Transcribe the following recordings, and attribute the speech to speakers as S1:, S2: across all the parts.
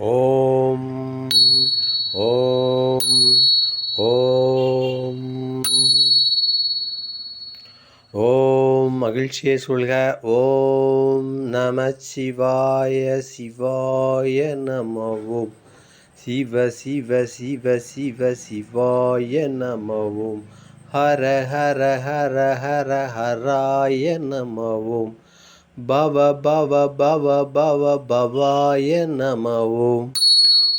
S1: ஓம் ஓம் ஓம். ஓம் மகிழ்ச்சியை சொல்க. ஓம் நம சிவாய சிவாய நமவோம். சிவ சிவ சிவ சிவ சிவாய நமவும். ஹர ஹர ஹர ஹர ஹராய நமவோம். பவ பவ பவ பவ பவாய நம ஓம்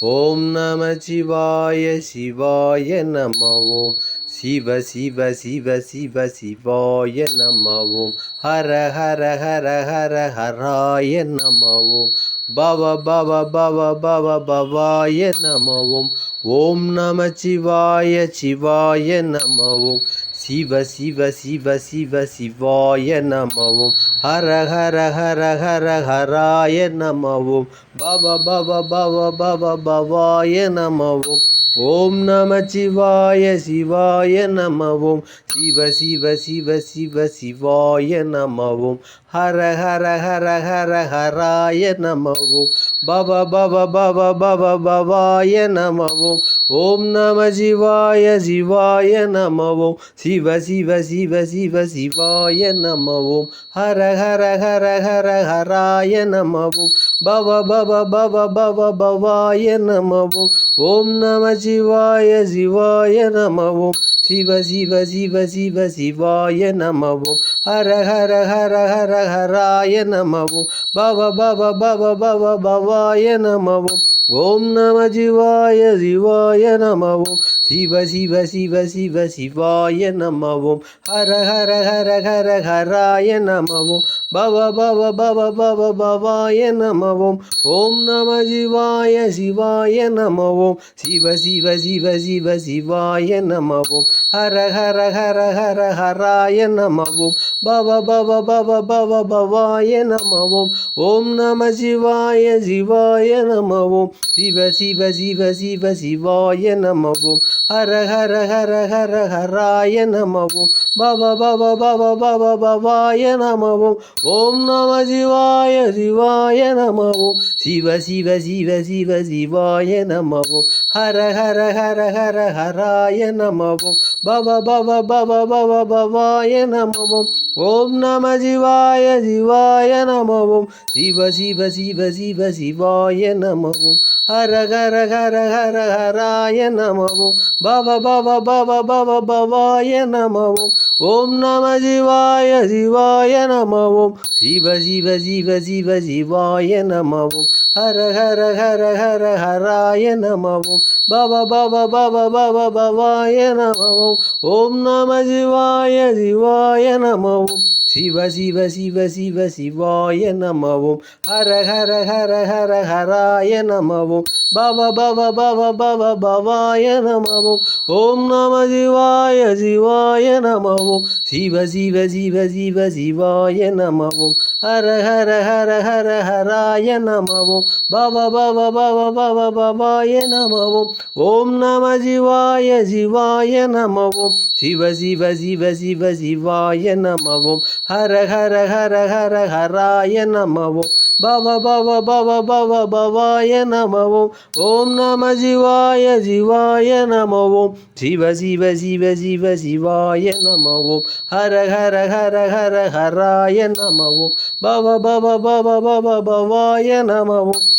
S1: ஓம் நம சிவாய சிவாய நம ஓம் சிவ சிவ சிவ சிவ சிவாய நம ஓம் ஹர ஹர ஹர ஹர ஹராய நம ஓம் பவ பவ பவ பவ பவாய நம ஓம் ஓம் நம சிவாய சிவாய நம ஓம் சிவ சிவ சிவ சிவ சிவாய நமவும். ஹர ஹர ஹர ஹர ஹராய நமவும். பவ பவ பவ பவ பவாய நமவும். ஓம் நம சிவாய சிவாய நமவும். சிவ சிவ சிவ சிவ சிவாய நமவும். ஹர ஹர ஹர ஹர ஹராய நமவும். பவ பவ பவ பவ பவாய நமவும். ஓம் நம சிவாய சிவாய நமவும். சிவ சிவ சிவ சிவ சிவாய நமவும். ஹர ஹர ஹர ஹர ஹராய நமவும். பவ பவ பவ பவ பவாய நமவும் ஓம் நம சிவாய சிவாய நமவும் சிவ சிவ சிவ சிவ சிவாய நமவும் ஹர ஹர ஹர ஹர ஹராய நமவும் பவ பவ பவ பவ பவாய நமவும் ஓம் நம சிவாய சிவாய நமவும். சிவ சிவ சிவ சிவ சிவாய நமவும். ஹர ஹர ஹர ஹர ஹராய நமவும். பவ பவ பவ பவ பவாய நமவும். ஓம் நம சிவாய சிவாய நமவும். சிவ சிவ சிவ சிவ சிவாய நமவும். ஹர ஹர ஹர ஹர ஹராய நமவும். பவ பவ பவ பவ பவாய நமவும். ஓம் நம சிவாய சிவாய நமவும். சிவ சிவ சிவ சிவ சிவாய நமவோம். ஹர ஹர ஹர ஹர ஹராய நமவோம். பவ பவ பவ பவ பவாய நமவோம். ஓம் நம சிவாய சிவாய நமவோம். சிவ சிவ சிவ சிவ சிவாய நமவோம். ஹர ஹர ஹர ஹர ஹராய நமவோம். பவ பவ பவ பவ பவாய நமவோம். ஓம் நம சிவாய சிவாய நமவோம். சிவ சிவ சிவ சிவ சிவாய நமவோம். ஹர ஹர ஹர ஹர ஹராய நமவும் பவ பவ பவ பவ பவாய நமவும் ஓம் நம சிவாய சிவாய நமவும் சிவ சிவ சிவ சிவ சிவாய நமவும் ஹர ஹர ஹர ஹர ஹராய நமவும் பவ பவ பவ பவ பவாய நமவும் ஓம் நம சிவாய சிவாய நமவும் சிவ சிவ சிவ சிவ சிவாய நமவும். ஹர ஹர ஹர ஹர ஹராய நமவும். பவ பவ பவ பவ பவாய நமவும். ஓம் நம சிவாய சிவாய நமவும். சிவ சிவ சிவ சிவ சிவாய நமவும். ஹர ஹர ஹர ஹர ஹராய நமவும். பவ பவ பவ பவ பவாய நமவும். ஓம் நம சிவாய சிவாய நமவும். சிவ சிவ சிவ சிவ சிவாய நமவோம். ஹர ஹர ஹர ஹர ஹராய நமவோம். பவ பவ பவ பவ பவாய நமவோம். ஓம் நம சிவாய சிவாய நமவோம். சிவ சிவ சிவ சிவ சிவாய நமவோம். ஹர ஹர ஹர ஹர ஹராய நமவோம். பவ பவ பவ பவ பவாய நமவோம்.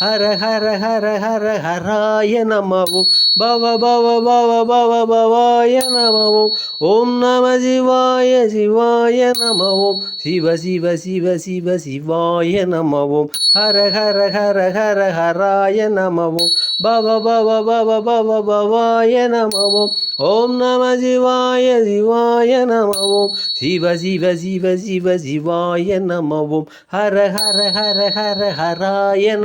S1: நமவும் ஹர ஹர ஹர ஹர ஹராய நமவும் பவ பவ பவ பவ பவாய நமவும் ஓம் நம சிவாய சிவாய நமவும் சிவ சிவ சிவ சிவ சிவாய நமவும் ஹர ஹர ஹர ஹர ஹராய நமவும் பவ பவ பவ பவ பவாய நமவும் ஓம் நம சிவாய சிவாய நமவும் நமவும் சிவ சிவ சிவ சிவ சிவாய நமவும் ஹர ஹர ஹர ஹர ஹராய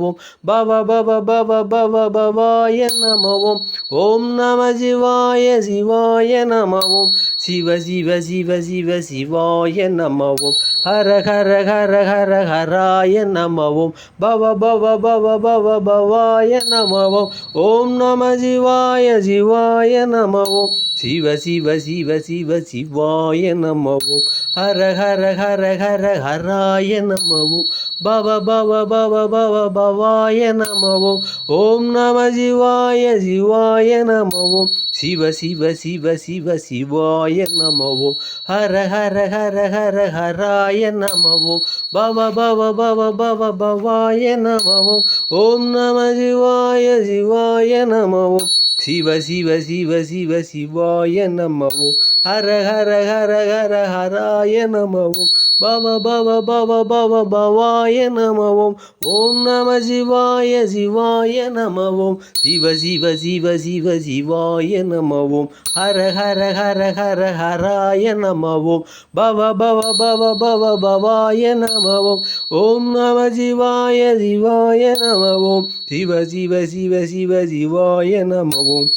S1: நமவும் பவ பவ பவ பவ பவாய நமவும் ஓம் நம சிவாய சிவாய நமவும் சிவ சிவ சிவ சிவ சிவாய நமவும் ஹர ஹர ஹர ஹர ஹராய நமவும் பவ பவ பவ பவ பவாய நமவும் ஓம் நம சிவாய சிவாய நமவும் சிவ சிவ சிவ சிவ சிவாய நமவோம் ஹர ஹர ஹர ஹர ஹராய நமவோம் பவ பவ பவ பவ பவாய நமவோம் ஓம் நம சிவாய சிவாய நமவோம் சிவ சிவ சிவ சிவ சிவாய நமவோம் ஹர ஹர ஹர ஹர ஹராய நமவோம் பவ பவ பவ பவ பவாய நமவோம் ஓம் நம சிவாய சிவாய நமவோம் சிவ சிவ சிவ சிவ சிவாய நமவோம் ஹர ஹர ஹர ஹர ஹராய நமவோம் பவ பவ பவ பவ பவாய நமவோம். ஓம் நம சிவாய சிவாய நமவோம். சிவ சிவ சிவ சிவ சிவாய நமவோம். ஹர ஹர ஹர ஹர ஹராய நமவோம். பவ பவ பவ பவ பவாய நமவோம். ஓம் நம சிவாய சிவாய நமவோம். சிவ சிவ சிவ சிவ சிவாய நமவோம்.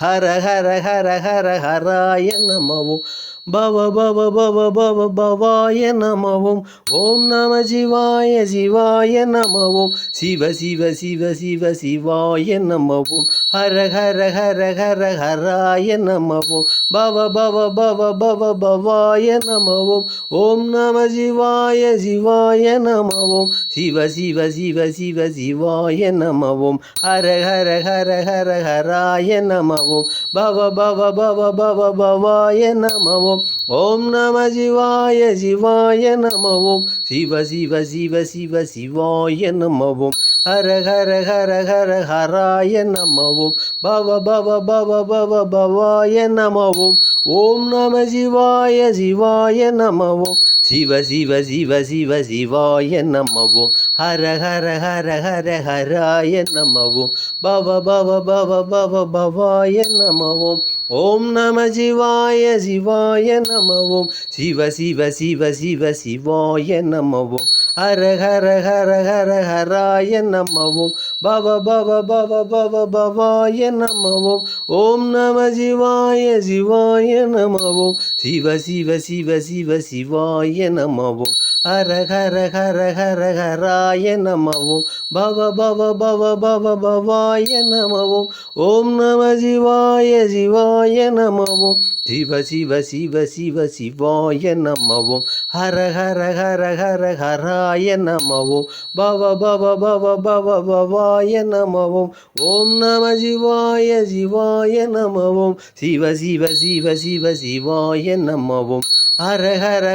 S1: ஹர ஹர ஹர ஹர ஹராய நமவோம். பவ பவ பவ பவ பவாய நமவும். ஓம் நம சிவாய சிவாய நமவும். சிவ சிவ சிவ சிவ சிவாய நமவும். ஹர ஹர ஹர ஹர ஹராய நமவும். பவ பவ பவ பவ பவாய நமவும். ஓம் நம சிவாய சிவாய நமவும். சிவ சிவ சிவ சிவ சிவாய நமவும். ஹர ஹர ஹர ஹர ஹராய நமவும். பவ பவ பவ பவ பவாய நமவும். ஓம் நம சிவாய சிவாய நமவோம். சிவ சிவ சிவ சிவ சிவாய நமவோம். ஹர ஹர ஹர ஹர ஹராய நமவோம். பவ பவ பவ பவ பவாய நமவோம். ஓம் நம சிவாய சிவாய நமவோம். சிவ சிவ சிவ சிவ சிவாய நமவோம். ஹர ஹர ஹர ஹர ஹராய நமவோம். பவ பவ பவ பவ பவாய நமவோம். ஓம் நம சிவாய சிவாய நமவோம். சிவ சிவ சிவ சிவ சிவாய நமவோம். ஹர ஹர ஹர ஹர ஹராய நமவோம். பவ பவ பவ பவ பவாய நமவோம். ஓம் நம சிவாய சிவாய நமவோம். சிவ சிவ சிவ சிவ சிவாய நமவோம். ஹர ஹர ஹர ஹர ஹராய நமவும். பவ பவ பவ பவ பவாய நமவும். ஓம் நம சிவாய சிவாய நமவும். சிவ சிவ சிவ சிவ சிவாய நமவும். ஹர ஹர ஹர ஹர ஹராய நமவும். பவ பவ பவ பவ பவாய நமவும். ஓம் நம சிவாய சிவாய நமவும். சிவ சிவ சிவ சிவ சிவாய நமவும். ஹர ஹர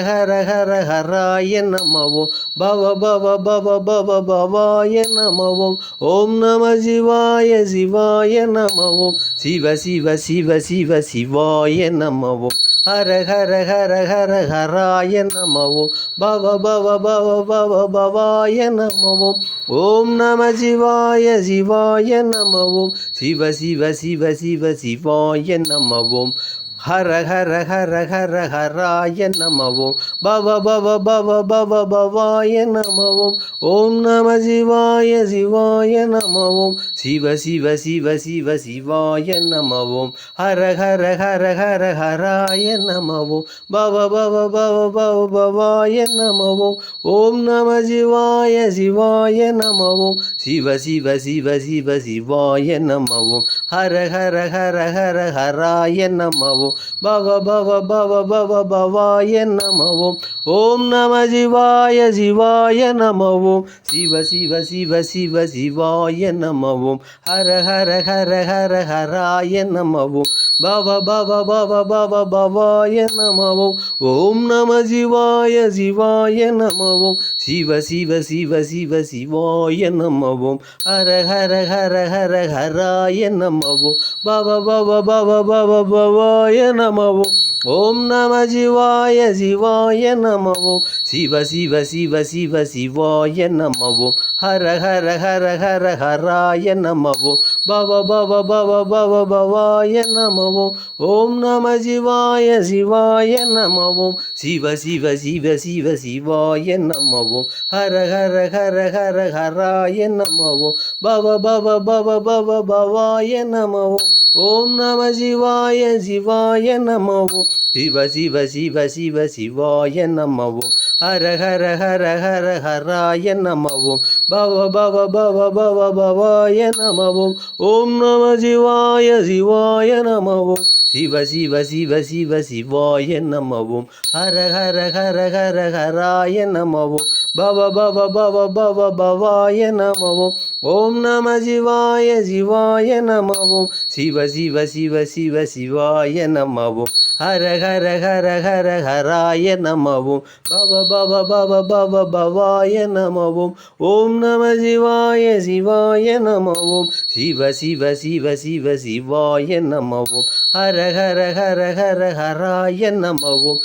S1: ஹராய நமவோம் பவ பவ பவ பவ பவாய நமவோம் ஓம் நம சிவாய சிவாய நமவோம் சிவ சிவ சிவ சிவ சிவாய நமவோம் ஹர ஹர ஹர ஹர ஹராய நமவோம் பவ பவ பவ பவ பவாய நமவோம் ஓம் நம சிவாய சிவாய நமவோம் சிவ சிவ சிவ சிவ சிவாய நமவோம் ஹர ஹர ஹர ஹர ஹராய நமவோம் பவ பவ பவ பவ பவாய நமவோம் ஓம் நம சிவாய சிவாய நமவோம் சிவ சிவ சிவ சிவ சிவாய நமவோம் ஹர ஹர ஹர ஹர ஹராய நமவோம் பவ பவ பவ பவ பவாய நமவோம் ஓம் நம சிவாய சிவாய நமவோம் சிவ சிவ சிவ சிவ சிவாய நமவோம் ஹர ஹர ஹர ஹர ஹராய நமவோம் நமவோம் பவ பவ பவ பவ பவாய நமவோம். ஓம் நம சிவாய சிவாய நமவோம். சிவ சிவ சிவ சிவ சிவாய நமவோம். ஹர ஹர ஹர ஹர ஹராய நமவோம். பவ பவ பவ பவ பவாய நமவோம். ஓம் நம சிவாய சிவாய நமவோம். சிவ சிவ சிவ சிவ சிவாய நமவோம். ஹர ஹர ஹர ஹர ஹராய நமவோம். பவ பவ பவ பவ பவாய சிவாய நமவோம் ஓம் நம சிவாய சிவாய நமவோம் சிவ சிவ சிவ சிவ சிவாய நமவோம் ஹர ஹர ஹர ஹர ஹராய நமவோம் பவ பவ பவ பவ பவாய நமவோம் ஓம் நம சிவாய சிவாய நமவோம் சிவ சிவ சிவ சிவ சிவாய நமவோம் ஹர ஹர ஹர ஹர ஹராய நமவோம் பவ பவ பவ பவ பவாய நமவோம் ஓம் நம சிவாய சிவாய நமவோ. சிவ சிவ சிவ சிவ சிவாய நமவோம் ஹர ஹர ஹர ஹர ஹராய நமவோம் பவ பவ பவ பவ பவாய நமவோம் ஓம் நம சிவாய சிவாய நமவோம் சிவ சிவ சிவ சிவ சிவாய நமவும். ஹர ஹர ஹர ஹர ஹராய நமவும். பவ பவ பவ பவ பவாய நமவும். ஓம் நம சிவாய சிவாய நமவும். சிவ சிவ சிவ சிவ சிவாய நமவும். ஹர ஹர ஹர ஹர ஹராய நமவும். பவ பவ பவ பவ பவாய நமவும். ஓம் நம சிவாய சிவாய நமவும். சிவ சிவ சிவ சிவ சிவாய நமவும். ஹர ஹர ஹர ஹர ஹராய நமவும்.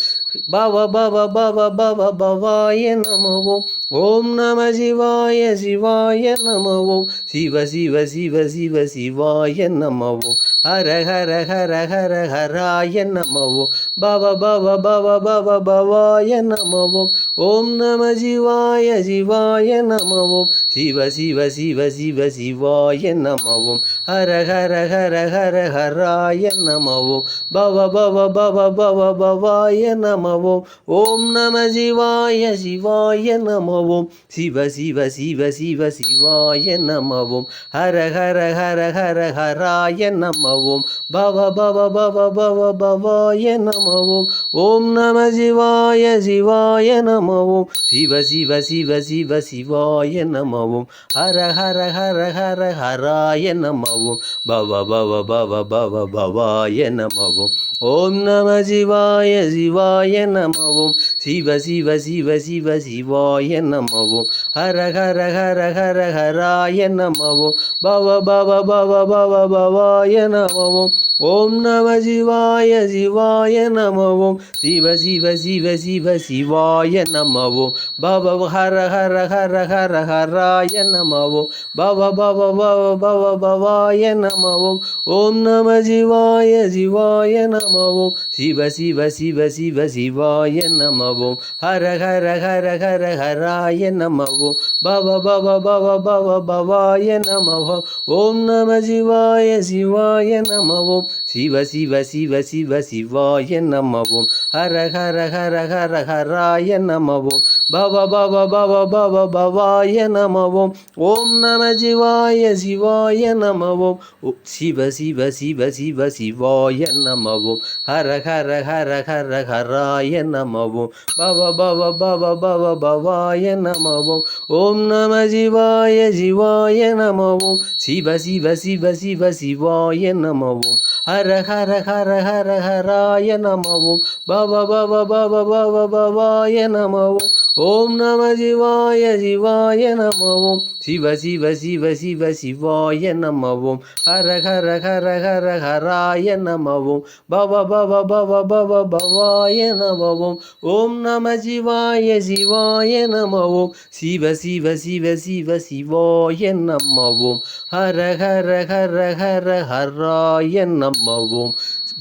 S1: பவ பவ பவ பவ பவாய நமவும். ஓம் நம சிவாய சிவாய நமவும். சிவ சிவ சிவ சிவ சிவாய நமவும். ஹர ஹர ஹர ஹர ஹராய நமவும். பவ பவ பவ பவ பவாய நமவும். ஓம் நம சிவாய சிவாய நமவும். சிவ சிவ சிவ சிவ சிவாய நமவும். ஹர ஹர ஹர ஹர ஹராய நமவும். பவ பவ பவ பவ பவாய நமவும். ஓம் நம சிவாய சிவாய நமவும். சிவ சிவ சிவ சிவ சிவாய நமவும். ஹர ஹர ஹர ஹர ஹராய நமவும். பவ பவ பவ பவ பவாய நமவும். ஓம் நம சிவாய சிவாய நமவும். சிவ சிவ சிவ சிவ சிவாய நமவும். நமவும். ஹர ஹர ஹர ஹர ஹராய நமவும். பவ பவ பவ பவ பவாய நமவும். ஓம் நம சிவாய சிவாய நமவும். சிவ சிவ சிவ சிவ சிவாய நமவும். ஹர ஹர ஹர ஹர ஹராய நமவும். பவ பவ பவ பவ பவாய நமவும். ஓம் நம சிவாய சிவாய நமவும். சிவ சிவ சிவ சிவ சிவாய நமவும். பவ ஹர ஹர ஹர ஹர ஹரா ஹராய நமவோம். பவ பவ பவ பவ பவாய நமவோம். ஓம் நம சிவாய சிவாய நமவோம். சிவ சிவ சிவ சிவ சிவாய நமவோம். ஹர ஹர ஹர ஹர ஹராய நமவோம். பவ பவ பவ பவ பவாய நமவோம். ஓம் நம சிவாய சிவாய நமவோம். சிவ சிவ சிவ சிவ சிவாய நமவோம். ஹர ஹர ஹர ஹர ஹராய நமவோம். பவ பவ பவ பவ பவாய நமவோம். ஓம் நம சிவாய சிவாய நமவோம். சிவ சிவ சிவ சிவ சிவாய நமவோம். ஹர ஹர ஹர ஹர ஹராய நமவோம். பவ பவ பவ பவ பவாய நமவோம். ஓம் நம சிவாய சிவாய நமவோம். சிவ சிவ சிவ சிவ சிவாய நமவோம். ஹர ஹர ஹர ஹர ஹராய நமவோம். பவ பவ பவ பவ பவாய நமவோம். ஓம் நம சிவாய சிவாய நமவோம். சிவ சிவ சிவ சிவ சிவாய நமவோம். ஹர ஹர ஹர ஹர ஹராய நமவோம். பவ பவ பவ பவ பவாய நமவோம். ஓம் நம சிவாய சிவாய நமவோம். சிவ சிவ சிவ சிவ சிவாய நமவோம். ஹர ஹர ஹர ஹர ஹராய நமவோம்.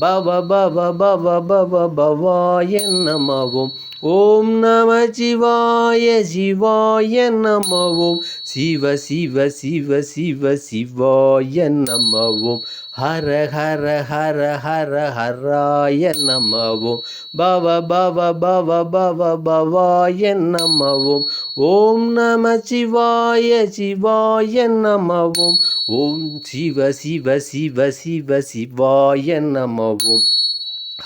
S1: பவ பவ பவ பவ பவாய நமவோம். ஓம் நம சிவாய சிவாய நமவோம். சிவ சிவ சிவ சிவ சிவாய நமவோம். ஹர ஹர ஹர ஹர ஹராய நமவோம். பவ பவ பவ பவ பவாய நமவோம். ஓம் நம சிவாய சிவாய நமவோம். ஓம் சிவ சிவ சிவ சிவ சிவாய நமவோம்.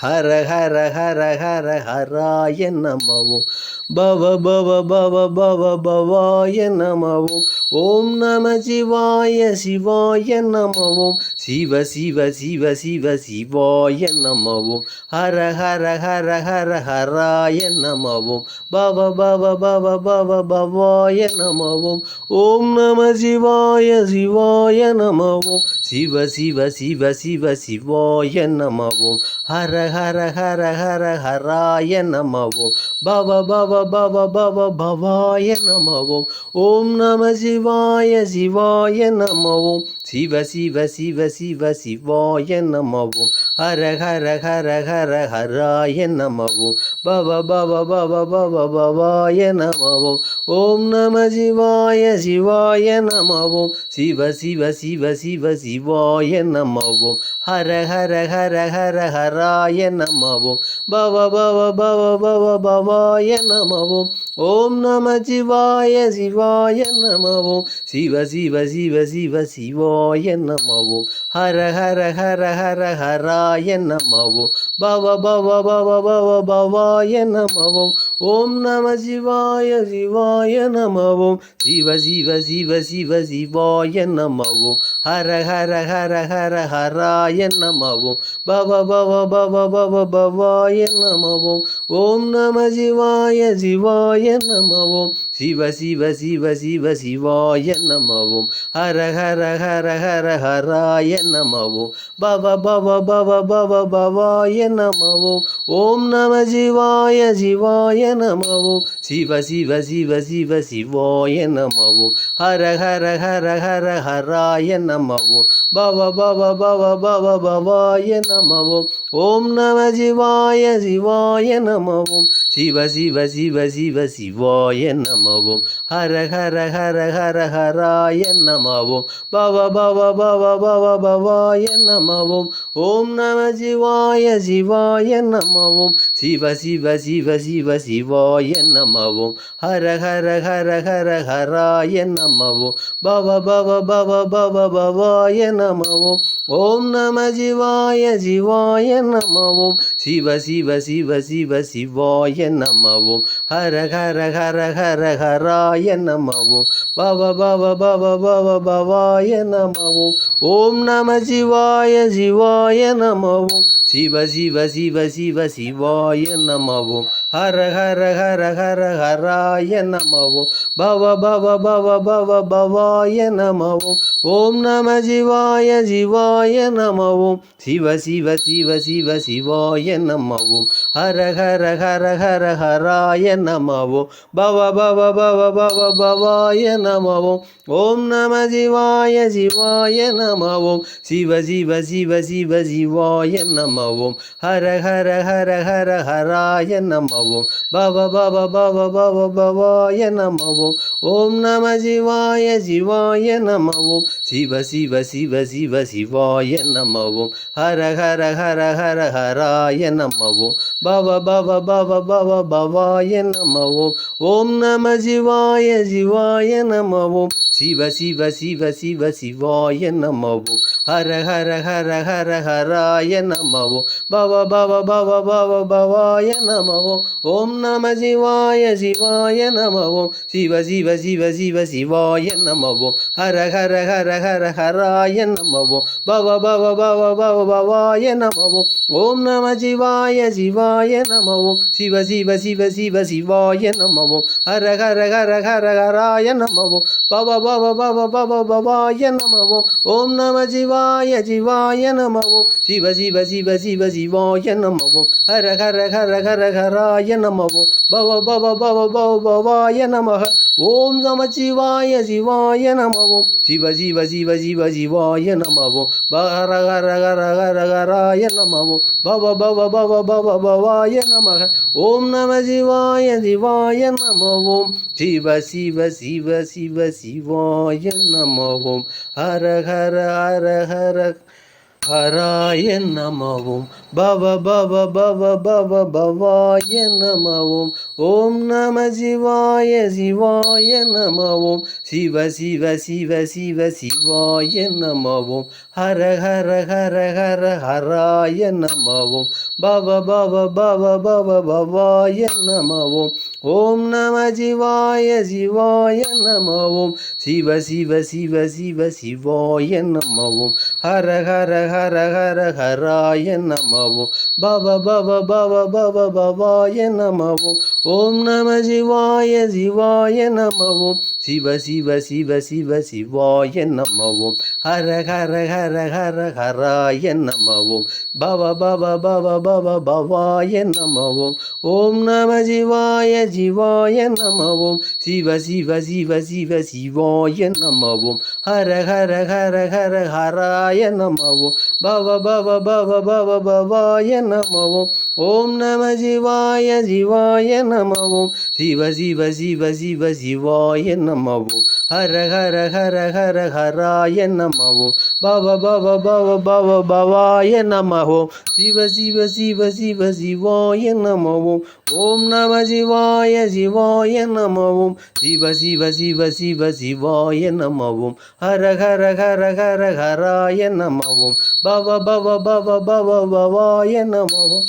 S1: ஹர ஹர ஹர ஹர ஹராய நமவும். பவ பவ பவ பவ பவாய நமவோம். ஓம் நம சிவாய சிவாய நமவோம். சிவ சிவ சிவ சிவ சிவாய நமவோம். ஹர ஹர ஹர ஹர ஹராய நமவோம். பவ பவ பவ பவ பவாய நமவோம். ஓம் நம சிவாய சிவாய நமவோம். சிவ சிவ சிவ சிவ சிவாய நமவோம். ஹர ஹர ஹர ஹர ஹராய நமவோம். பவ பவ பவ பவ பவாய நமவோம் ஓம் நம சிவாய சிவாய நமவோம் சிவ சிவ சிவ சிவ சிவாய நமவோம் ஹர ஹர ஹர ஹர ஹராய நமவோம் பவ பவ பவ பவ பவாய நமவோம் ஓம் நம சிவாய சிவாய நமவோம் சிவ சிவ சிவ சிவ சிவாய நமவோம் ஹர ஹர ஹர ஹர ஹராய நமவோம் பவ பவ பவ பவ பவாய நமவோம் ஓம் நம சிவாய சிவாய நமவோம் சிவ சிவ சிவ சிவ சிவாய சிவாய நமவோம். ஹர ஹர ஹர ஹர ஹராய நமவோம். பவ பவ பவ பவ பவாய நமவோம். ஓம் நம சிவாய சிவாய நமவோம். சிவ சிவ சிவ சிவ சிவாய நமவோம். ஹர ஹர ஹர ஹர ஹராய நமவோம். பவ பவ பவ பவ பவாய நமவோம். ஓம் நம சிவாய சிவாய நமவோம். சிவ சிவ சிவ சிவ சிவாய நமவோம் ஹர ஹர ஹர ஹர ஹராய நமவோம் பவ பவ பவ பவ பவாய நமவோம் ஓம் நம சிவாய சிவாய நமவோம் சிவ சிவ சிவ சிவ சிவாய நமவோம் ஹர ஹர ஹர ஹர ஹராய நமவோம் பவ பவ பவ பவ பவாய நமவோம் ஓம் நம சிவாய சிவாய நமவோம் சிவ சிவ சிவ சிவ சிவாய நமவோம். ஹர ஹர ஹர ஹர ஹராய நமவோம். பவ பவ பவ பவ பவாய நமவோம். ஓம் நம சிவாய சிவாய நமவோம். சிவ சிவ சிவ சிவ சிவாய நமவோம். ஹர ஹர ஹர ஹர ஹராய நமவோம். பவ பவ பவ பவ பவாய நமவோம். ஓம் நம சிவாய சிவாய நமவோம். சிவ சிவ சிவ சிவ சிவாய நமவோம். ஹர ஹர ஹர ஹர ஹராய நமவோம். பவ பவ பவ பவ பவாய நமவோம். ஓம் நம சிவாய சிவாய நமவோம். சிவ சிவ சிவ சிவ சிவாய நமவும். ஹர ஹர ஹர ஹர ஹராய நமவோம் பவ பவ பவ பவ பவாய நமவோம் ஓம் நம சிவாய சிவாய நமவோம் சிவ சிவ சிவ சிவ சிவாய நமவோம் ஹர ஹர ஹர ஹர ஹராய நமவோம் பவ பவ பவ பவ பவாய நமவோம் ஓம் நம சிவாய சிவாய நமவோம் சிவ சிவ சிவ சிவ சிவாய நமவோம் ஹர ஹர ஹர ஹர ஹராய நமவோம் பவ பவ பவ பவ பவாய நமவோம் ஓம் நம சிவாய சிவாய நமவோம் சிவ சிவ சிவ சிவ சிவாய நமவோம் ஹர ஹர ஹர ஹர ஹராய நமவோம் பவ பவ பவ பவ பவாய நமவோம் ஓம் நம சிவாய சிவாய நமவோம் சிவ சிவ சிவ சிவ சிவாய நமவோம் ஹர ஹர ஹர ஹர ஹராய நமவோம் பவ பவ பவ பவ பவாய நமவோம் ஓம் நம சிவாய சிவாய நமவோம் சிவ சிவ சிவ சிவ சிவாய நமவோம் ஹர ஹர ஹர ஹர ஹராய நமவோம் பவ பவ பவ பவ பவாய நமவோம் ஓம் நம சிவாய சிவாய நமவோம் சிவ சிவ சிவ சிவ சிவாய நமவோம் ஹர ஹர ஹர ஹர ஹராய நமவோம் பவ பவ பவ பவ பவாய நமவோம் ஓம் நம சிவாய சிவாய நமவோம். சிவ சிவ சிவ சிவ சிவாய நமவோம். ஹர ஹர ஹர ஹர ஹராய நமவோம். பவ பவ பவ பவ பவாய நமக. ஓம் நம சிவாய சிவாய நமவோம். சிவ சிவ சிவ சிவ சிவாய நமவோம். ஹர ஹர ஹர ஹர ஹராய நமவோம். பவ பவ பவ பவ பவாய நமக. ஓம் நம சிவாய சிவாய நமவோம். சிவ சிவ சிவ சிவ சிவாய நமவோம். ஹர ஹர ஹர ஹர ஹராய நமவோம். பவ பவ பவ பவ பவாய நமவோம். ஓம் நம சிவாய சிவாய நமவோம். சிவ சிவ சிவ சிவ சிவாய நமவோம். ஹர ஹர ஹர ஹர ஹராய நமவோம். பவ பவ பவ பவ பவாய நமவோம். ஓம் நம சிவாய சிவாய நமவோம். சிவ சிவ சிவ சிவ சிவாய நமவோம். ஹர ஹர ஹர ஹர ஹராய நமவோம் பவ பவ பவ பவ பவாய நமவோம் ஓம் நம சிவாய சிவாய நமவோம் சிவ சிவ சிவ சிவ சிவாய நமவோம் ஹர ஹர ஹர ஹர ஹராய நமவோம் பவ பவ பவ பவ பவாய நமவோம் ஓம் நம சிவாய சிவாய நமவோம் சிவ சிவ சிவ சிவ சிவாய நமவோம் ஹர ஹர ஹர ஹர ஹராய நமவோம் பவ பவ பவ பவ பவாய நமவோம் ஓம் நம சிவாய சிவாய நம ஓம் சிவ சிவ சிவ சிவ சிவாய நம ஓம் ஹர ஹர ஹர ஹர ஹராய நம ஓம் பவ பவ பவ பவ பவாய நம ஓம் சிவ சிவ சிவ சிவ சிவாய நம ஓம் ஓம் நம சிவாய சிவாய நம ஓம் சிவ சிவ சிவ சிவ சிவாய நம ஓம் ஹர ஹர ஹர ஹர ஹராய நம ஓம் பவ பவ பவ பவ பவாய நம ஓம்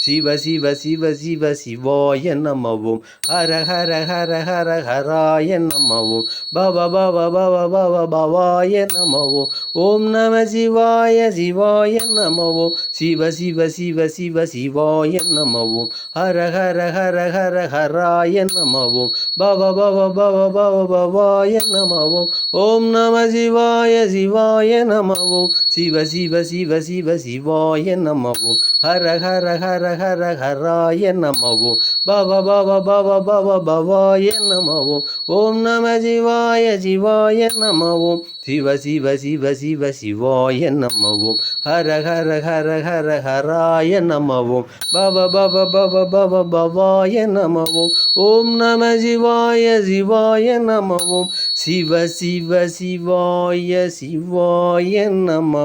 S1: சிவ சிவ சிவ சிவ சிவாய நமவும் ஹர ஹர ஹர ஹர ஹராய நமவும் பவ பவ பவ பவ பவாய நமவும் ஓம் நம சிவாய சிவாய நமவும் சிவ சிவ சிவ சிவ சிவாய நமவும் ஹர ஹர ஹர ஹர ஹராய நமவும் பவ பவ பவ பவ பவாய நமவும் ஓம் நம சிவாய சிவாய நமவும் சிவ சிவ சிவ சிவ சிவாய நமவும் ஹர ஹர ஹர ஹர ஹராய நம பவ பவ பவ பவ பவாய நம ஓம் நம சிவாய சிவாய நம சிவ சிவ சிவ சிவ சிவாய நம ஹர ஹர ஹர ஹர ஹராய நம பவ பவ பவ பவ பவாய நம ஓம் நம சிவாய சிவாய நம சிவ சிவ சிவாய சிவாய நம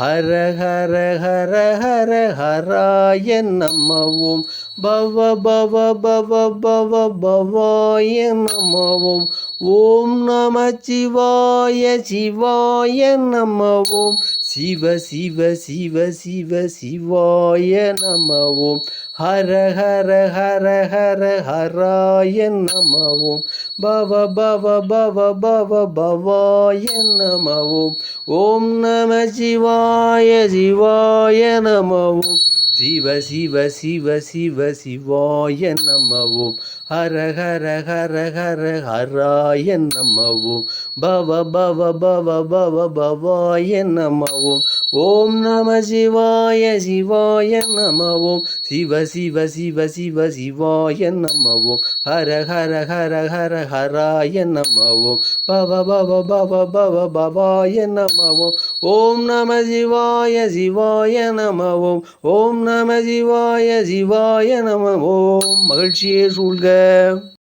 S1: ஹர ஹர ஹர ஹர ஹராய நமவும். பவ பவ பவ பவ பவாய நமவும். ஓம் நம சிவாய சிவாய நமவும். சிவ சிவ சிவ சிவ சிவாய நமவும். ஹர ஹர ஹர ஹர ஹராய நமவும். பவ பவ பவ பவ பவாய நமவும் ஓம் நம சிவாய சிவாய நமவும். சிவ சிவ சிவ சிவ சிவாய நமவும். ஹர ஹர ஹர ஹர ஹராய நமவும். பவ பவ பவ பவ பவாய நமவும். ஓம் நம சிவாய சிவாய நம ஓம் சிவ சிவ சிவ சிவ சிவாய நம ஓம் ஹர ஹர ஹர ஹர ஹராய நம ஓம் பவ பவ பவ பவ பவாய நம ஓம் ஓம் நம சிவாய சிவாய நம ஓம் ஓம் நம சிவாய சிவாய நம ஓம் மகிழ்ச்சியே சூழ்க.